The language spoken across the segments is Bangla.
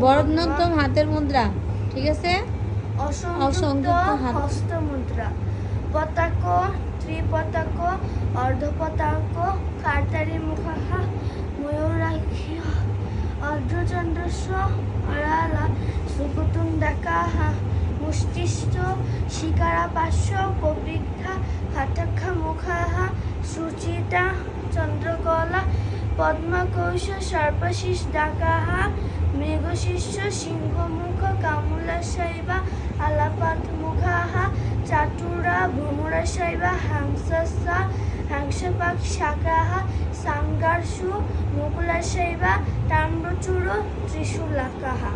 ভরতনাট্যম হাতের মুদ্রা ঠিক আছে অসংযুক্ত হাত। হস্ত মুদ্রা পতাক ত্রিপতাক অর্ধপতাক কার্তারি মুখাহা ময়ূরাক্ষী অর্ধচন্দ্রস্ব অরালা সুকুতুম ডাকাহা মুষ্টিষ্ঠ শিকারা পার্শ্ব কপিক্ষা হাতাক্ষা মুখাহা সুচিতা চন্দ্রকলা পদ্মকৌশ সর্পশীষ ডাকাহা মৃগশিষ্য সিংহমুখ কামুলাশৈবা আলাপাত মুখাহ চাটুরা ভ্রমরাশৈবা হাংসসা হাংসপাক শাখাহ সাঙ্গারসু মুকুলাশৈবা তাম্রচূড় ত্রিশূলাকাহা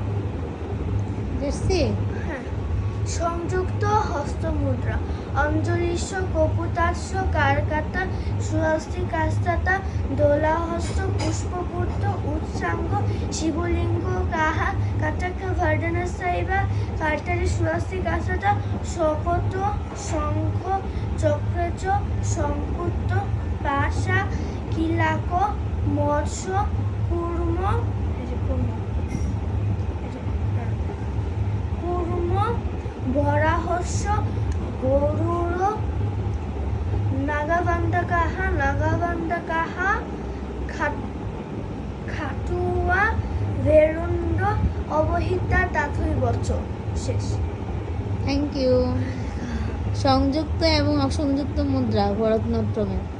দেখছি হ্যাঁ। সংযুক্ত হস্তমুদ্রা অঞ্জলিস্ব কপুতাস্য কারকাতা সুহস্তিকাস্তাতা দোলাহস্ত পুষ্পপূর্ত উৎসাঙ্গ, শিবলিঙ্গ, কাহা কাটাক্ষ ভর্ডন সাইবা, কার্তারি সুহস্তিকাস্তাতা শকত, শঙ্খ, চক্রচ, শঙ্কুত্ত, পাশা, কিলাক মৎস্য কুর্ম কুর্ম, এই যে, হ্যাঁ। কুর্ম বরাহস্য গরুর নাগাবান্দাকাহা নাগাবান্দাকাহা খাটুয়া ভেরুণ্ড অবহিতা তাথই বচ শেষ থ্যাংক ইউ সংযুক্ত এবং অসংযুক্ত মুদ্রা ভরতনাট্যমের।